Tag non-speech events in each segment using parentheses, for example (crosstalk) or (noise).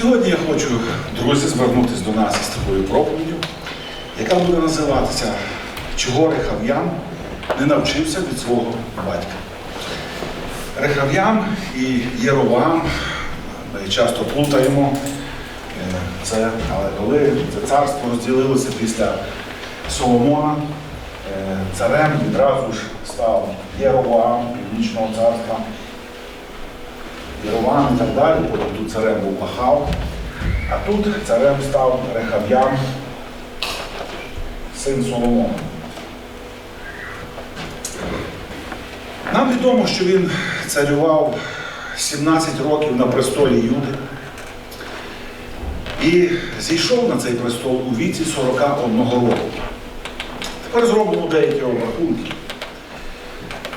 Сьогодні я хочу, друзі, звернутися до нас із такою проповіддю, яка буде називатися Чого Рехав'ян не навчився від свого батька. Рехав'ян і Єровам ми часто плутаємо е, це, але коли це царство розділилося після Соломона, е, царем відразу ж став Єровам Північного царства. Єрован і так далі, потім тут царем був Ахав, а тут царем став Рехав'ян, син Соломона. Нам відомо, що він царював 17 років на престолі Юди і зійшов на цей престол у віці 41 року. Тепер зробимо деякі обрахунки.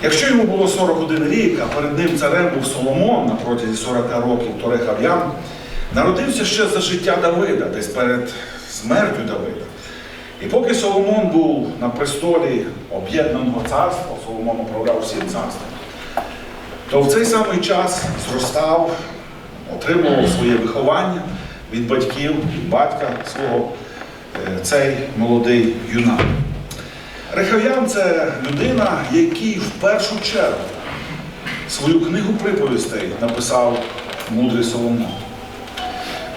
Якщо йому було 41 рік, а перед ним царем був Соломон на протязі 40 років, то Рехав'ян народився ще за життя Давида, десь перед смертю Давида. І поки Соломон був на престолі об'єднаного царства, Соломон управляв всім царством, то в цей самий час зростав, отримував своє виховання від батьків, від батька свого е, цей молодий юнак. Рехав'ян це людина, який в першу чергу свою книгу приповістей написав мудрий Соломон.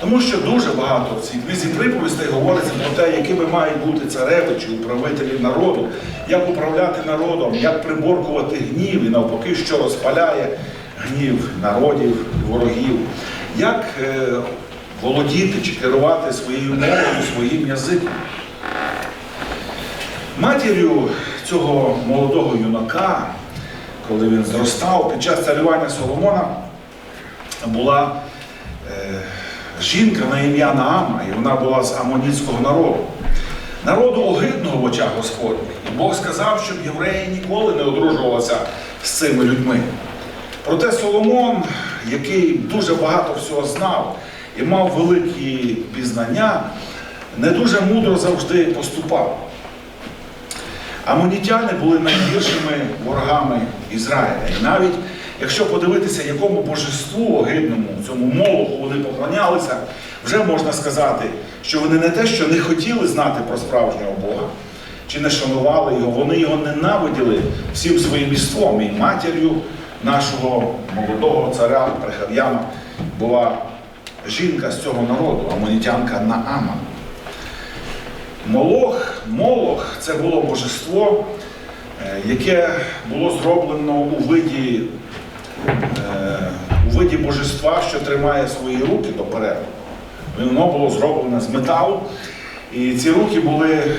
Тому що дуже багато в цій книзі приповістей говориться про те, якими мають бути царевичі, управителі народу, як управляти народом, як приборкувати гнів і навпаки, що розпаляє гнів народів ворогів, як е, володіти чи керувати своєю мовою, своїм язиком. Матір'ю цього молодого юнака, коли він зростав, під час царювання Соломона була е, жінка на ім'я Наама, і вона була з амонітського народу. Народу огидного в очах Господніх. І Бог сказав, щоб євреї ніколи не одружувалися з цими людьми. Проте Соломон, який дуже багато всього знав і мав великі пізнання, не дуже мудро завжди поступав. Амонітяни були найгіршими ворогами Ізраїля. І навіть якщо подивитися, якому божеству огидному, цьому молоху вони поклонялися, вже можна сказати, що вони не те, що не хотіли знати про справжнього Бога, чи не шанували його, вони його ненавиділи всім своїм іством. І матір'ю нашого молодого царя Прехав'яна була жінка з цього народу, амонітянка Наама. Молох, Молох це було божество, е, яке було зроблено у виді, е, у виді божества, що тримає свої руки допереду. Воно було зроблене з металу, і ці руки були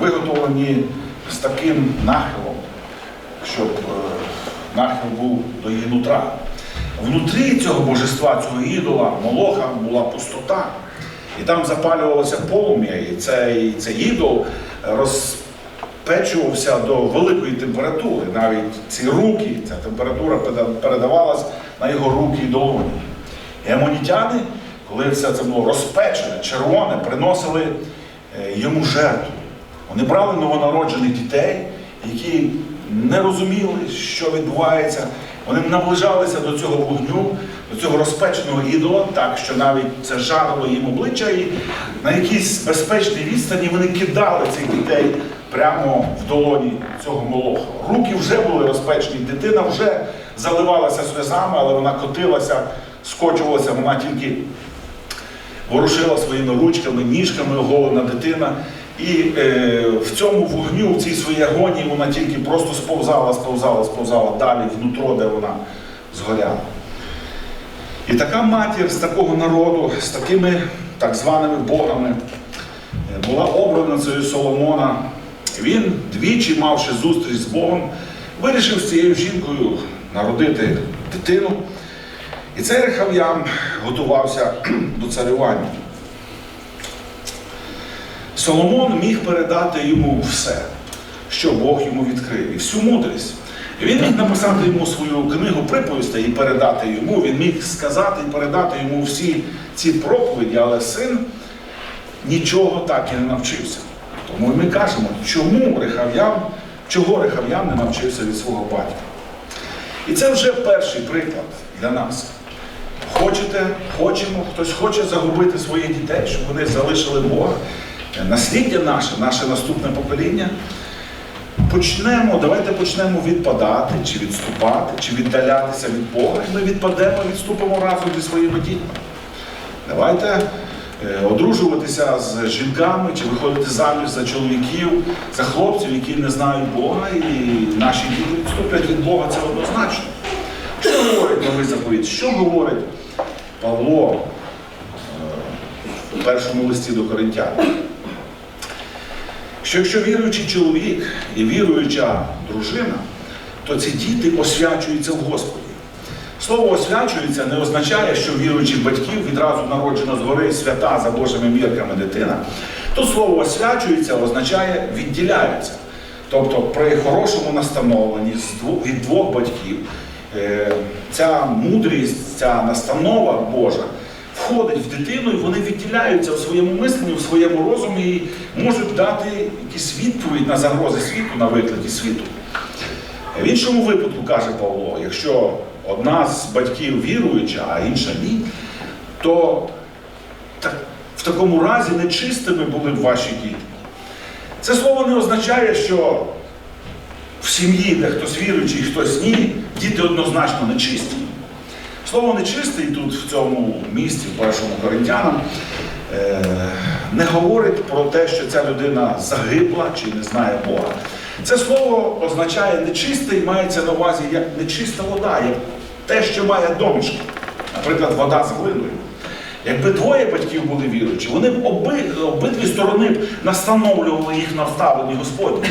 виготовлені з таким нахилом, щоб е, нахил був до її нутра. Внутрі цього божества, цього ідола, молоха була пустота. І там запалювалося полум'я, і цей, цей ідол розпечувався до великої температури. Навіть ці руки, ця температура переда- передавалась на його руки і долоні. І коли все це було розпечене, червоне, приносили е, йому жертву. Вони брали новонароджених дітей, які не розуміли, що відбувається. Вони наближалися до цього вогню, до цього розпеченого ідола, так що навіть це жарило їм обличчя, і на якійсь безпечній відстані вони кидали цих дітей прямо в долоні цього молоха. Руки вже були розпечені, дитина вже заливалася сльозами, але вона котилася, скочувалася, вона тільки ворушила своїми ручками, ніжками оголена дитина. І е, в цьому вогню, в цій своїй агонії, вона тільки просто сповзала, сповзала, сповзала далі внутро, де вона згоряла. І така матір з такого народу, з такими так званими богами, е, була обраницею Соломона. Він, двічі мавши зустріч з Богом, вирішив з цією жінкою народити дитину. І цей Рехав'ян готувався (clears throat) до царювання. Соломон міг передати йому все, що Бог йому відкрив, і всю мудрість. Він міг написати йому свою книгу приповістей і передати йому. Він міг сказати і передати йому всі ці проповіді, але син нічого так і не навчився. Тому ми кажемо, чому Рехав'ян, чого Рехав'ян не навчився від свого батька. І це вже перший приклад для нас. хочете, хочемо, хтось хоче загубити своїх дітей, щоб вони залишили Бога. Е, Насліддя наше, наше наступне покоління. Почнемо, давайте почнемо відпадати, чи відступати, чи віддалятися від Бога, і ми відпадемо, відступимо разом зі своїми дітьми. Давайте е, одружуватися з жінками чи виходити заміж за чоловіків, за хлопців, які не знають Бога, і наші діти відступлять від Бога, це однозначно. Що говорить новий заповідь? Що говорить Павло е, у першому листі до Коринтян? Що якщо віруючий чоловік і віруюча дружина, то ці діти освячуються в Господі. Слово освячується не означає, що віруючих батьків відразу народжена згори свята за Божими мірками дитина. Тут слово освячується означає відділяються. Тобто при хорошому настановленні від двох батьків е, ця мудрість, ця настанова Божа входить в дитину, і вони відділяються в своєму мисленні, в своєму розумі і можуть дати якісь відповідь на загрози світу, на виклики світу. В іншому випадку, каже Павло, якщо одна з батьків віруюча, а інша ні, то так, в такому разі нечистими були б ваші діти. Це слово не означає, що в сім'ї, де хтось віруючий, хтось ні, діти однозначно нечисті. Слово нечистий тут, в цьому місці, в першому коринтянам, е, не говорить про те, що ця людина загибла чи не знає Бога. Це слово означає нечистий, мається на увазі як нечиста вода, як те, що має домішки. Наприклад, вода з глиною. Якби двоє батьків були віруючі, вони б оби, обидві сторони б настановлювали їх на вставлені Господні.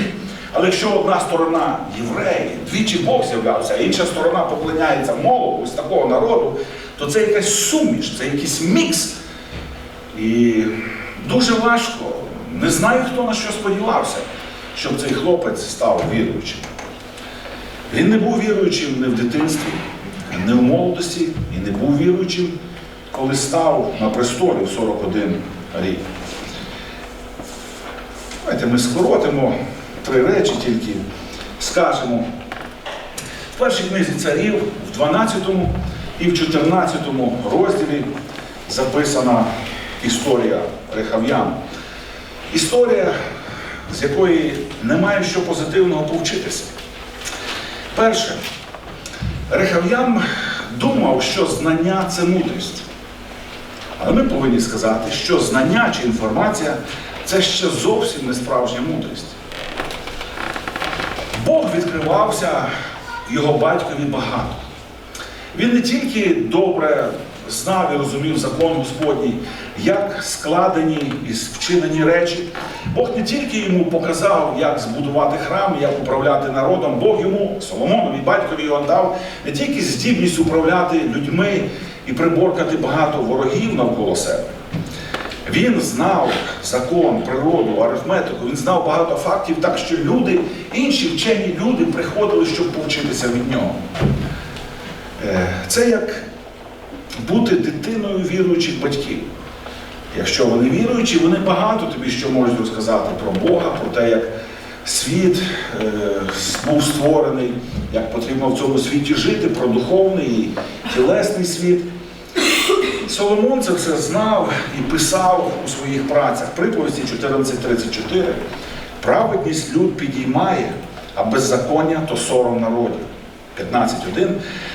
Але якщо одна сторона євреї, двічі Бог з'являвся, а інша сторона поклоняється молоку з такого народу, то це якась суміш, це якийсь мікс. І дуже важко. Не знаю, хто на що сподівався, щоб цей хлопець став віруючим. Він не був віруючим не в дитинстві, не в молодості і не був віруючим, коли став на престолі в 41 рік. Давайте ми скоротимо три речі тільки скажемо. В першій книзі царів, в 12 і в 14 розділі записана історія Рехав'ян. Історія, з якої немає що позитивного повчитися. Перше, Рехав'ян думав, що знання це мудрість. Але ми повинні сказати, що знання чи інформація це ще зовсім не справжня мудрість. Бог відкривався його батькові багато. Він не тільки добре знав і розумів закон Господній, як складені і вчинені речі. Бог не тільки йому показав, як збудувати храм, як управляти народом, Бог йому, Соломонові, батькові його дав не тільки здібність управляти людьми і приборкати багато ворогів навколо себе. Він знав закон, природу, арифметику, він знав багато фактів, так що люди, інші вчені люди приходили, щоб повчитися від нього. Е, Це як бути дитиною віруючих батьків. Якщо вони віруючі, вони багато тобі що можуть розказати про Бога, про те, як світ е, був створений, як потрібно в цьому світі жити, про духовний і тілесний світ. Соломон це все знав і писав у своїх працях. Приповісті 14.34. Праведність люд підіймає, а беззаконня то сором народів. 15.1.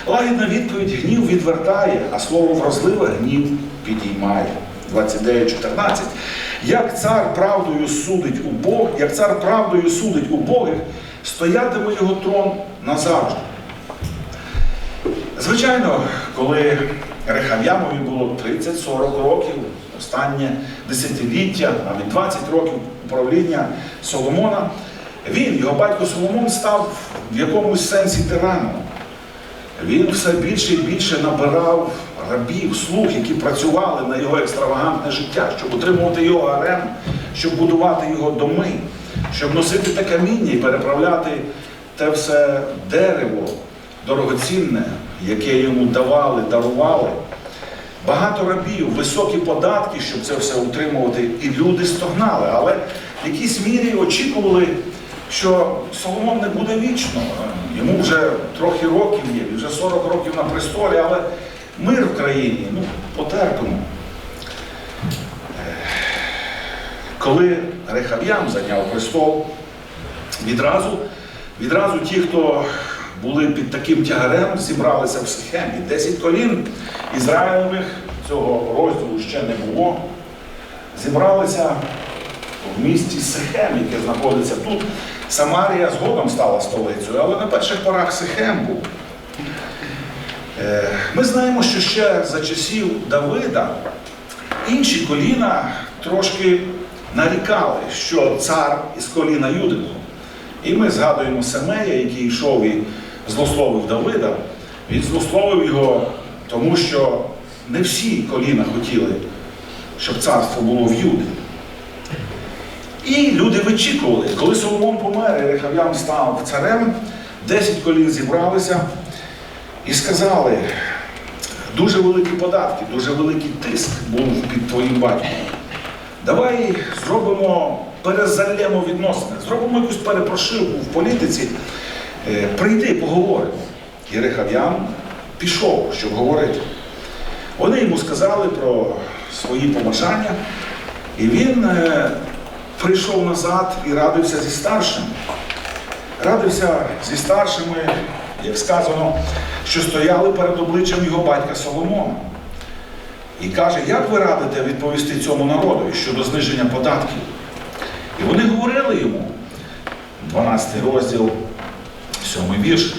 Лагідна відповідь гнів відвертає, а слово вразливе гнів підіймає. 29.14. Як цар правдою судить у Бог, як цар правдою судить у Богих, стоятиме його трон назавжди. Звичайно, коли Рехав'ямові було 30-40 років, останнє десятиліття, навіть 20 років управління Соломона, він, його батько Соломон, став в якомусь сенсі тираном. Він все більше і більше набирав рабів, слуг, які працювали на його екстравагантне життя, щоб утримувати його гарем, щоб будувати його доми, щоб носити те каміння і переправляти те все дерево дорогоцінне, яке йому давали, дарували. Багато рабів, високі податки, щоб це все утримувати, і люди стогнали, але в якійсь мірі очікували, що Соломон не буде вічно. Йому вже трохи років є, вже 40 років на престолі, але Мир в країні, ну, потерпимо. Коли Рехав'ям зайняв престол, відразу, відразу ті, хто були під таким тягарем, зібралися в Сихемі. Десять колін Ізраїлевих цього розділу ще не було. Зібралися в місті Сихем, яке знаходиться тут. Самарія згодом стала столицею, але на перших порах Сихем був. Е, Ми знаємо, що ще за часів Давида інші коліна трошки нарікали, що цар із коліна Юдиного. І ми згадуємо Семея, який йшов і злословив Давида. Він злословив його, тому що не всі коліна хотіли, щоб царство було в Юді. І люди вичікували, коли Соломон помер, і Рехав'ям став царем, 10 колін зібралися і сказали, дуже великі податки, дуже великий тиск був під твоїм батьком. Давай зробимо, перезальємо відносини, зробимо якусь перепрошивку в політиці. Е, Прийди, поговоримо. І Рехав'ян пішов, щоб говорити. Вони йому сказали про свої побажання, і він е, прийшов назад і радився зі старшими. Радився зі старшими, як сказано, що стояли перед обличчям його батька Соломона. І каже, як ви радите відповісти цьому народу щодо зниження податків? І вони говорили йому, 12 розділ, 7 вірш,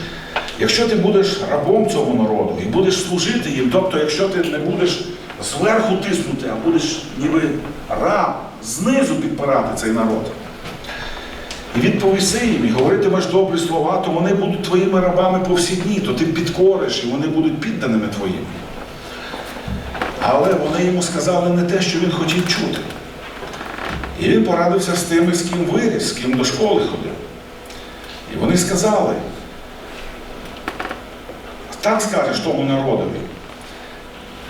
якщо ти будеш рабом цьому народу і будеш служити їм, тобто, якщо ти не будеш зверху тиснути, а будеш ніби раб, знизу підпирати цей народ. І відповіси їм, і говоритимеш добрі слова, то вони будуть твоїми рабами по всі дні, то ти підкориш, і вони будуть підданими твоїми. Але вони йому сказали не те, що він хотів чути. І він порадився з тими, з ким виріс, з ким до школи ходив. Вони сказали, так скажеш тому народові,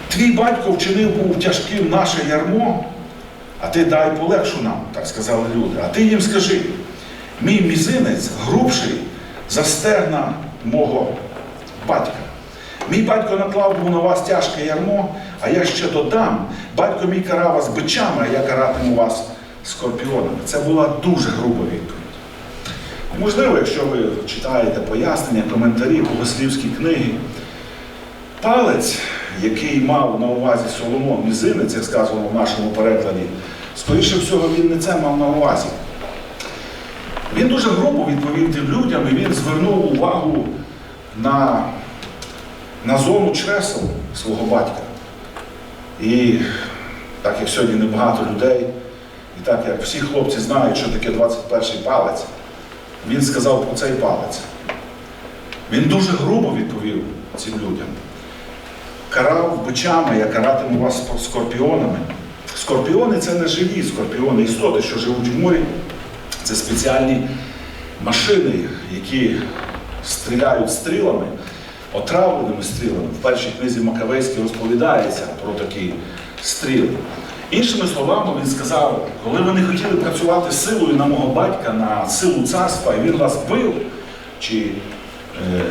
твій батько вчинив був тяжким наше ярмо, а ти дай полегшу нам, так сказали люди. А ти їм скажи, мій мізинець грубший за стегна мого батька. Мій батько наклав був на вас тяжке ярмо, а я ще додам, батько мій карав вас бичами, а я каратиму вас скорпіонами. Це була дуже груба відповідь. Можливо, якщо ви читаєте пояснення, коментарі, богослівські книги, палець, який мав на увазі Соломон мізинець, як сказано в нашому перекладі, скоріше всього, він не це мав на увазі. Він дуже грубо відповів тим людям, і він звернув увагу на, на зону чресел свого батька. І так як сьогодні небагато людей, і так як всі хлопці знають, що таке 21-й палець, він сказав про цей палець. Він дуже грубо відповів цим людям. Карав бичами, я каратиму вас скорпіонами. Скорпіони це не живі скорпіони, істоти, що живуть в морі. Це спеціальні машини, які стріляють стрілами, отравленими стрілами. В першій книзі Макавейській розповідається про такі стріли. Іншими словами, він сказав, коли ви не хотіли працювати силою на мого батька, на силу царства, і він вас бив, чи е,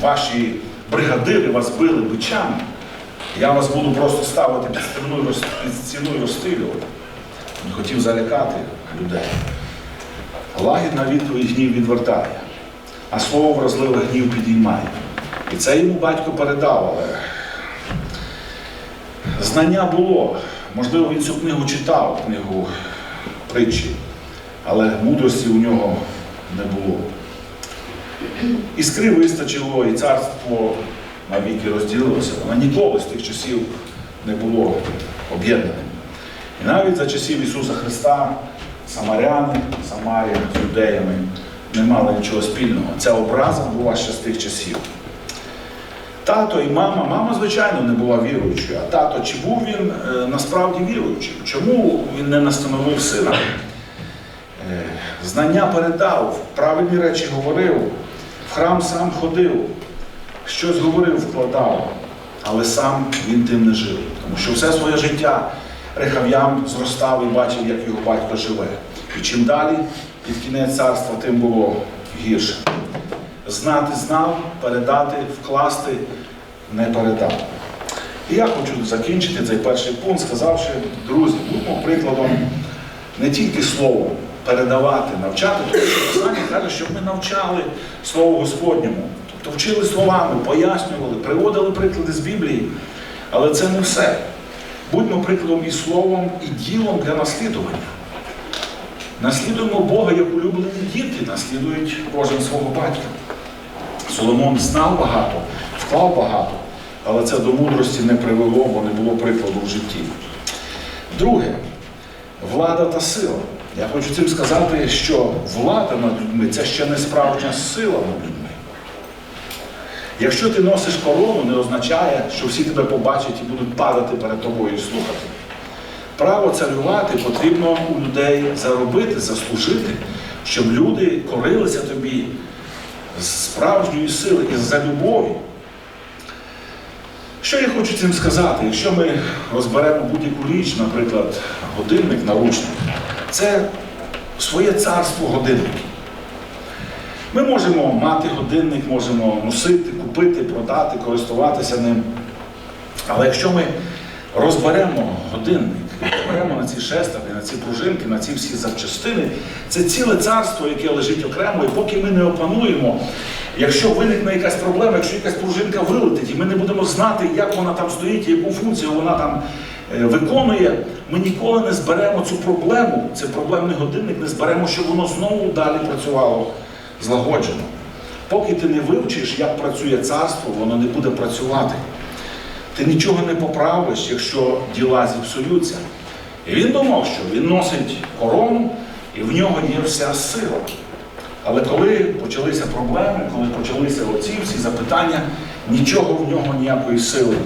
ваші бригадири вас били бичами, я вас буду просто ставити під стіною, під стіною розстрілювати. Він хотів залякати людей. Лагідна відповідь гнів відвертає, а слово вразливе гнів підіймає. І це йому батько передав, але знання було. Можливо, він цю книгу читав, книгу притчі, але мудрості у нього не було. Іскри вистачило, і царство навіки розділилося. Воно ніколи з тих часів не було об'єднане. І навіть за часів Ісуса Христа самаряни, Самарія з юдеями не мали нічого спільного. Ця образа була ще з тих часів. Тато і мама, мама, звичайно, не була віруючою, а тато, чи був він е, насправді віруючим? Чому він не настановив сина? Е, знання передав, правильні речі говорив, в храм сам ходив, щось говорив, вкладав, але сам він тим не жив. Тому що все своє життя Рехав'ям зростав і бачив, як його батько живе. І чим далі під кінець царства, тим було гірше. Знати знав, передати, вкласти не передав. І я хочу закінчити цей перший пункт, сказавши, друзі, будьмо прикладом не тільки словом передавати, навчати, тому що Писання каже, щоб ми навчали Слово Господньому. Тобто вчили словами, пояснювали, приводили приклади з Біблії. Але це не все. Будьмо прикладом і словом, і ділом для наслідування. Наслідуємо Бога як улюблені діти, наслідують кожен свого батька. Соломон знав багато, вклав багато, але це до мудрості не привело, бо не було прикладу в житті. Друге, влада та сила. Я хочу цим сказати, що влада над людьми це ще не справжня сила над людьми. Якщо ти носиш корону, не означає, що всі тебе побачать і будуть падати перед тобою і слухати. Право царювати потрібно у людей заробити, заслужити, щоб люди корилися тобі з справжньої сили і за любові. Що я хочу цим сказати? Якщо ми розберемо будь-яку річ, наприклад, годинник наручник, це своє царство годинників. Ми можемо мати годинник, можемо носити, купити, продати, користуватися ним. Але якщо ми розберемо годинник, розберемо на ці шестерні, на ці пружинки, на ці всі запчастини, це ціле царство, яке лежить окремо, і поки ми не опануємо, якщо виникне якась проблема, якщо якась пружинка вилетить, і ми не будемо знати, як вона там стоїть, яку функцію вона там е, виконує, ми ніколи не зберемо цю проблему, цей проблемний годинник, не зберемо, щоб воно знову далі працювало злагоджено. Поки ти не вивчиш, як працює царство, воно не буде працювати. Ти нічого не поправиш, якщо діла зіпсуються. І він думав, що він носить корону, і в нього є вся сила. Але коли почалися проблеми, коли почалися оці всі запитання, нічого в нього ніякої сили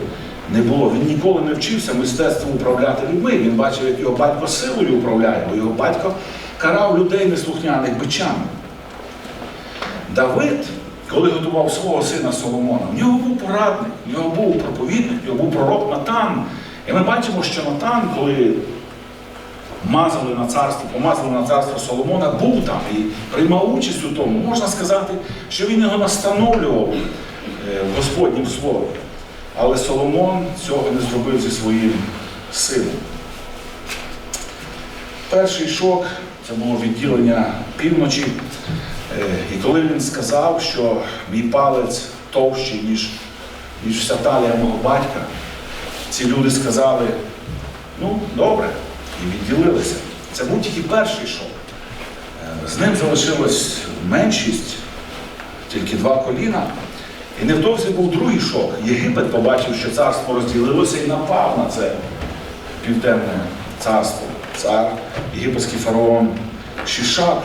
не було. Він ніколи не вчився мистецтву управляти людьми. Він бачив, як його батько силою управляє, бо його батько карав людей неслухняних бичами. Давид, коли готував свого сина Соломона, в нього був порадник, в нього був проповідник, в нього був пророк Натан. І ми бачимо, що Натан, коли мазали на царство, помазали на царство Соломона, був там і приймав участь у тому. Можна сказати, що він його настановлював е, в Господнім слові. Але Соломон цього не зробив зі своїм сином. Перший шок це було відділення півночі. Е, І коли він сказав, що мій палець товщий, ніж, ніж вся талія мого батька, ці люди сказали, ну, добре, і відділилися. Це був тільки перший шок. Е, З ним залишилась меншість, тільки два коліна. І невдовзі був другий шок. Єгипет побачив, що царство розділилося і напав на це південне царство. Цар, єгипетський фараон Шішак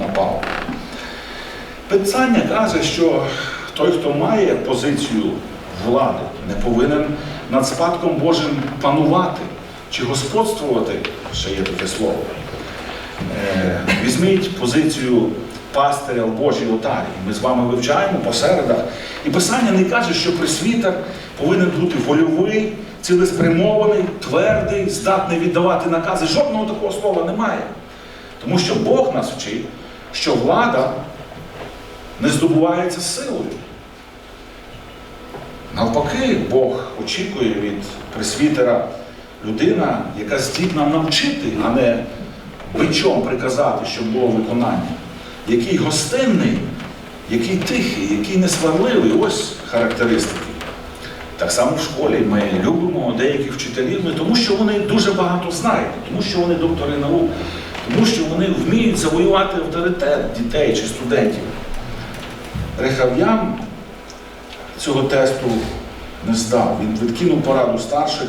напав. Писання каже, що той, хто має позицію влади, не повинен над спадком Божим панувати чи господствувати, ще є таке слово. Е, Візьміть позицію пастиря в Божій отарі. Ми з вами вивчаємо по середах. І Писання не каже, що присвітер повинен бути вольовий, цілеспрямований, твердий, здатний віддавати накази. Жодного такого слова немає. Тому що Бог нас вчить, що влада не здобувається силою. Навпаки, Бог очікує від пресвітера людина, яка здібна навчити, а не бичом приказати, щоб було виконання. Який гостинний, який тихий, який несварливий. Ось характеристики. Так само в школі ми любимо деяких вчителів не тому, що вони дуже багато знають, тому що вони доктори наук, тому що вони вміють завоювати авторитет дітей чи студентів. Рехав'ян цього тесту не здав. Він відкинув пораду старших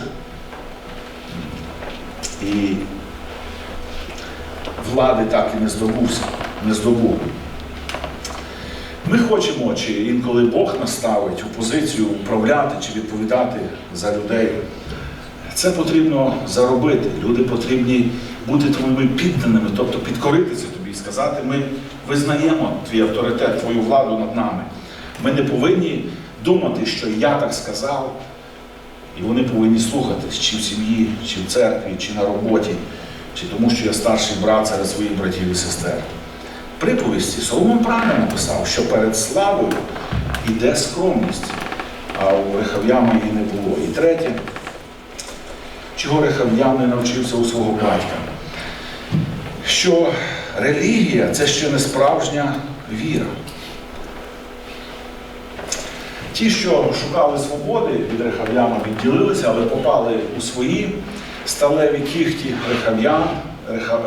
і влади так і не здобувся, не здобув. Ми хочемо, чи інколи Бог наставить у позицію управляти чи відповідати за людей. Це потрібно заробити. Люди потрібні бути твоїми підданими, тобто підкоритися тобі і сказати, ми визнаємо твій авторитет, твою владу над нами. Ми не повинні думати, що я так сказав, і вони повинні слухатись чи в сім'ї, чи в церкві, чи на роботі, чи тому, що я старший брат серед своїх братів і сестер. Приповісті Соломон правильно написав, що перед славою йде скромність, а у Рехав'яма її не було. І третє, чого Рехав'ям не навчився у свого батька, що релігія це ще не справжня віра. Ті, що шукали свободи від Рехав'яма, відділилися, але попали у свої сталеві кіхті Рехав'ян, Реха,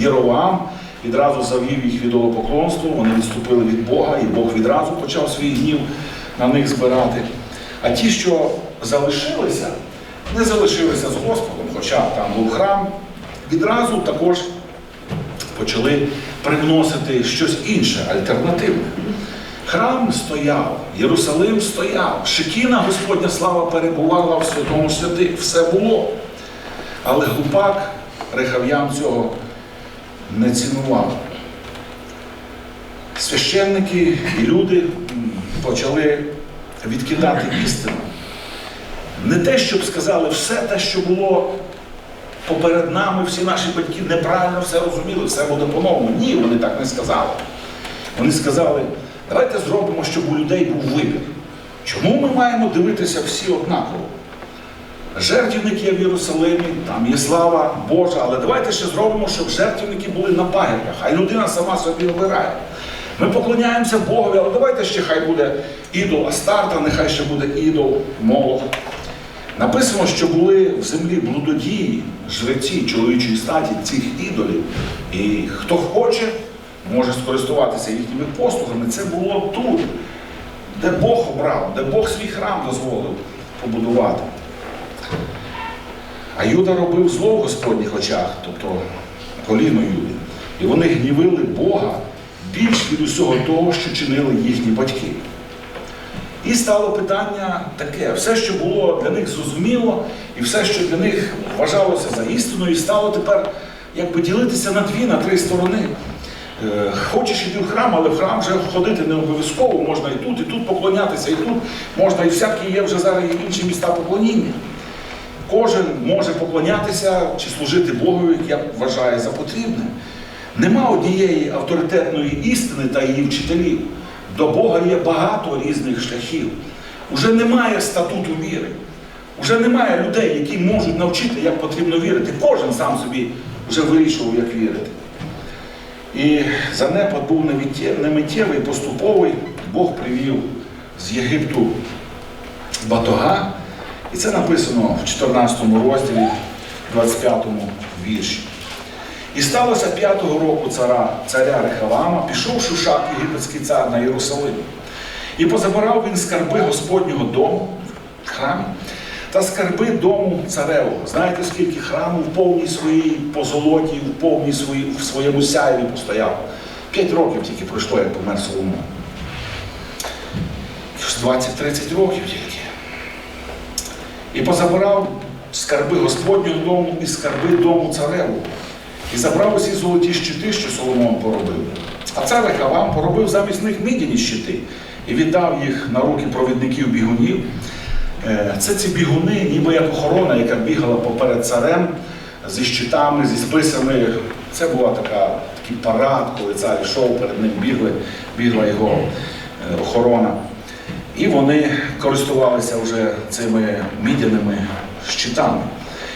е, відразу завів їх від ідолопоклонству, вони відступили від Бога, і Бог відразу почав свій гнів на них збирати. А ті, що залишилися, не залишилися з Господом, хоча там був храм, відразу також почали привносити щось інше, альтернативне. Храм стояв, Єрусалим стояв, Шикіна Господня слава перебувала в святому святих, все було. Але глупак Рехав'ян цього не цінував. Священники і люди почали відкидати істину. Не те, щоб сказали все те, що було поперед нами, всі наші батьки неправильно все розуміли, все буде по-новому. Ні, вони так не сказали. Вони сказали, давайте зробимо, щоб у людей був вибір. Чому ми маємо дивитися всі однаково? Жертівник є в Єрусалимі, там є слава Божа, але давайте ще зробимо, щоб жертівники були на пагірках, хай людина сама собі обирає. Ми поклоняємося Богові, але давайте ще хай буде ідол Астарта, нехай ще буде ідол Молох. Написано, що були в землі блудодії, жреці чоловічої статі цих ідолів. І хто хоче, може скористуватися їхніми послугами. Це було тут, де Бог обрав, де Бог свій храм дозволив побудувати. А Юда робив зло в Господніх очах, тобто коліно Юди. І вони гнівили Бога більш від усього того, що чинили їхні батьки. І стало питання таке: все, що було для них зрозуміло, і все, що для них вважалося за істиною, стало тепер якби ділитися на дві, на три сторони. Е, Хочеш іти в храм, але в храм вже ходити не обов'язково, можна і тут, і тут поклонятися, і тут можна, і всякі є вже зараз і інші міста поклоніння. Кожен може поклонятися чи служити Богові, як вважає за потрібне. Нема однієї авторитетної істини та її вчителів. До Бога є багато різних шляхів. Уже немає статуту віри. Уже немає людей, які можуть навчити, як потрібно вірити. Кожен сам собі вже вирішував, як вірити. І занепад був не відтє- поступовий. Бог привів з Єгипту батога. І це написано в 14 розділі, 25 вірші. І сталося п'ятого року царя, царя Рехавама, пішов Шушак, єгипетський цар на Єрусалим. І позабирав він скарби Господнього дому в храмі та скарби дому царевого. Знаєте, скільки храму в повній своїй позолоті, в повній своїй, в своєму сяєві постояв? П'ять років тільки пройшло, як помер Соломон. 20-30 років тільки. І позабирав скарби Господнього дому і скарби дому царевого. І забрав усі золоті щити, що Соломон поробив. А цар Рехавам поробив замість них мідяні щити і віддав їх на руки провідників бігунів. Е, Це ці бігуни, ніби як охорона, яка бігала поперед царем зі щитами, зі списами. Це була такий парад, коли цар йшов, перед ним бігли, бігла його е, охорона. І вони користувалися вже цими мідяними щитами.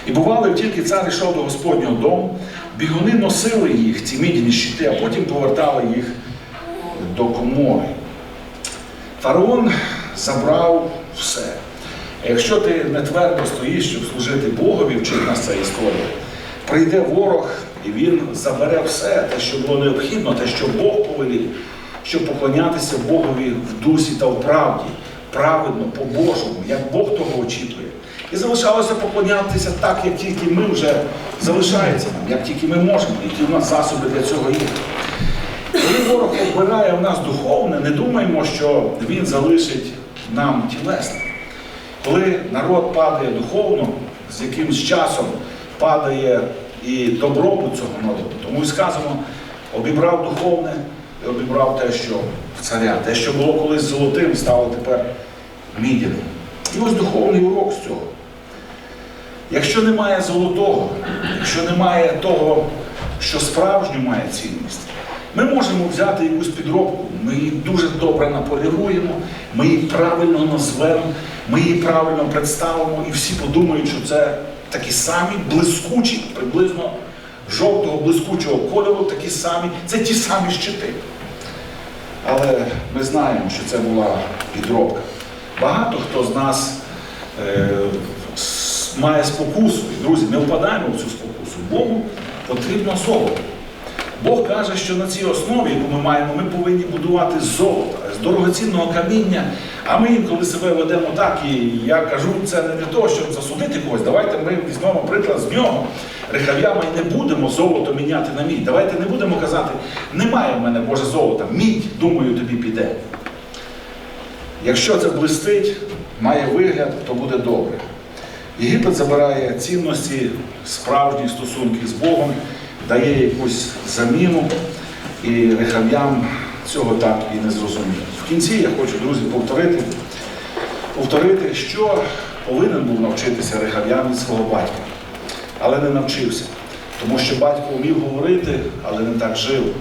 І бувало, тільки цар йшов до Господнього дому, бігуни носили їх, ці мідяні щити, а потім повертали їх до комори. Фараон забрав все. Якщо ти не твердо стоїш, щоб служити Богові, вчить нас ця історія, прийде ворог і він забере все, те, що було необхідно, те, що Бог повелів, щоб поклонятися Богові в дусі та в правді, праведно, по-божому, як Бог того очікує. І залишалося поклонятися так, як тільки ми вже залишається нам, як тільки ми можемо, які в нас засоби для цього є. Коли ворог обирає в нас духовне, не думаємо, що він залишить нам тілесне. Коли народ падає духовно, з якимсь часом падає і добробут цього народу. Тому і сказано, обібрав духовне і обібрав те, що царя. Те, що було колись золотим, стало тепер мідяним. І ось духовний урок з цього. Якщо немає золотого, якщо немає того, що справжньо має цінність, Ми можемо взяти якусь підробку, ми її дуже добре наполіруємо, ми її правильно назвемо, ми її правильно представимо, і всі подумають, що це такі самі блискучі, приблизно жовтого блискучого кольору, такі самі, це ті самі щити. Але ми знаємо, що це була підробка. Багато хто з нас е, має спокусу. І, друзі, не впадаємо в цю спокусу. Богу потрібно золото. Бог каже, що на цій основі, яку ми маємо, ми повинні будувати з золота, з дорогоцінного каміння. А ми інколи себе ведемо так, і я кажу, це не для того, щоб засудити когось. Давайте ми візьмемо приклад з нього. Рехав'яма і не будемо золото міняти на мідь. Давайте не будемо казати, немає в мене Боже золота, мідь, думаю, тобі піде. Якщо це блистить, має вигляд, то буде добре. Єгипет забирає цінності, справжні стосунки з Богом, дає якусь заміну, і Рехав'ям цього так і не зрозумів. В кінці я хочу, друзі, повторити, повторити, що повинен був навчитися Рехав'ям від свого батька, але не навчився. Тому що батько вмів говорити, але не так жив.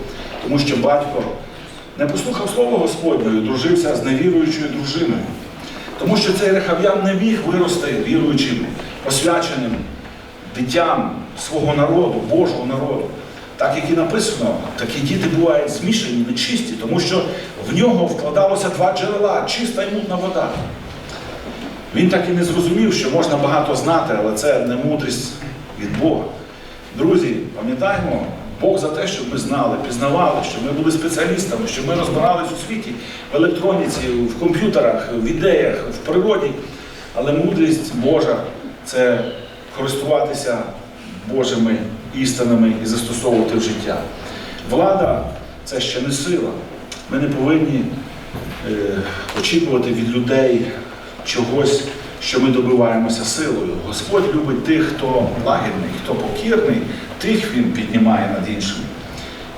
Тому що батько не послухав слово Господнього дружився з невіруючою дружиною. Тому що цей рехав'ян не міг вирости віруючим, освяченим дитям свого народу, Божого народу. Так як і написано, такі діти бувають змішані, нечисті, тому що в нього вкладалося два джерела чиста і мутна вода. Він так і не зрозумів, що можна багато знати, але це не мудрість від Бога. Друзі, пам'ятаємо, Бог за те, щоб ми знали, пізнавали, щоб ми були спеціалістами, щоб ми розбирались у світі, в електроніці, в комп'ютерах, в ідеях, в природі. Але мудрість Божа це користуватися Божими істинами і застосовувати в життя. Влада це ще не сила. Ми не повинні е, очікувати від людей чогось, що ми добиваємося силою. Господь любить тих, хто лагідний, хто покірний, тих він піднімає над іншими.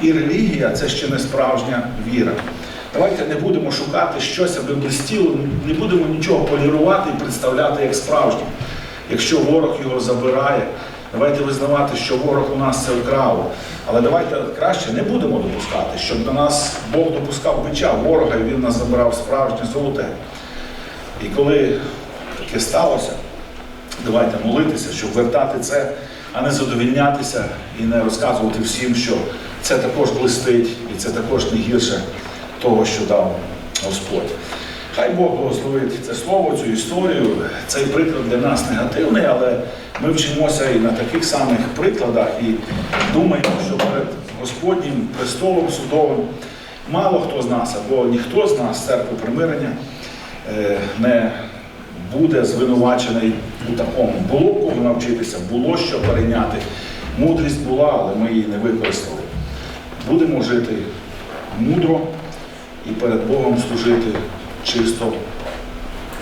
І релігія це ще не справжня віра. Давайте не будемо шукати щось, аби блистіло, не будемо нічого полірувати і представляти як справжнє. Якщо ворог його забирає, давайте визнавати, що ворог у нас це вкрав. Але давайте краще не будемо допускати, щоб до нас Бог допускав бича ворога, і він нас забирав справжнє золоте. І коли таке сталося, давайте молитися, щоб вертати це, а не задовільнятися і не розказувати всім, що це також блистить і це також не гірше того, що дав Господь. Хай Бог благословить це слово, цю історію. Цей приклад для нас негативний, але ми вчимося і на таких самих прикладах і думаємо, що перед Господнім престолом судовим мало хто з нас або ніхто з нас, церкви примирення, е, не буде звинувачений у такому. Було кого навчитися, було що перейняти. Мудрість була, але ми її не використали. Будемо жити мудро і перед Богом служити чисто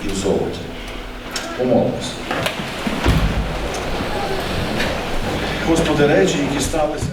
і в золоті. Помолимося. Господи, речі, які сталися.